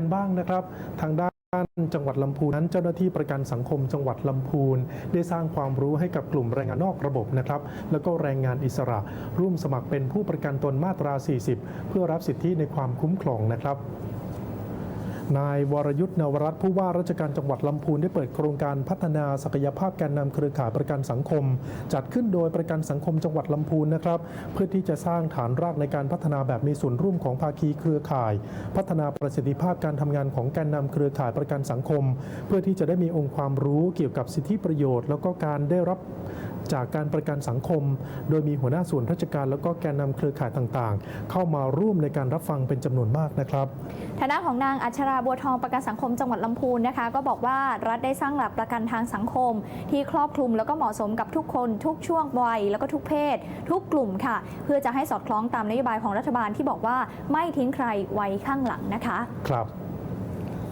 กันบ้างนะครับ ทางด้านจังหวัดลำพูนนั้นเจ้าหน้าที่ประกันสังคมจังหวัดลำพูน ได้สร้างความรู้ให้กับกลุ่มแรงงานนอกระบบนะครับ แล้วก็แรงงานอิสระ ร่วมสมัครเป็นผู้ประกันตนมาตรา 40 เพื่อรับสิทธิในความคุ้มครองนะครับ นายวรยุทธ์นวรัตน์ผู้ว่าราชการจังหวัดลำพูนได้เปิดโครงการพัฒนาศักยภาพการนำเครือข่ายประกันสังคม จัดขึ้นโดยประกันสังคมจังหวัดลำพูนนะครับ เพื่อที่จะสร้างฐานรากในการพัฒนาแบบมีส่วนร่วมของภาคีเครือข่าย พัฒนาประสิทธิภาพการทำงานของแกนนำเครือข่ายประกันสังคม เพื่อที่จะได้มีองค์ความรู้เกี่ยวกับสิทธิประโยชน์ แล้วก็การได้รับ จากการประกันสังคม โดยมีหัวหน้าส่วนราชการแล้วก็แกนนำเครือข่ายต่างๆ เข้ามาร่วมในการรับฟังเป็นจำนวนมากนะครับทางด้านของนางอัชราบัวทองประกันสังคมจังหวัดลำพูนนะคะ ก็บอกว่ารัฐได้สร้างหลักประกันทางสังคม ที่ครอบคลุมแล้วก็เหมาะสมกับทุกคนทุกช่วงวัย แล้วก็ทุกเพศ ทุกกลุ่มค่ะ เพื่อจะให้สอดคล้องตามนโยบายของรัฐบาลที่บอกว่าไม่ทิ้งใครไว้ข้างหลังนะคะ ครับ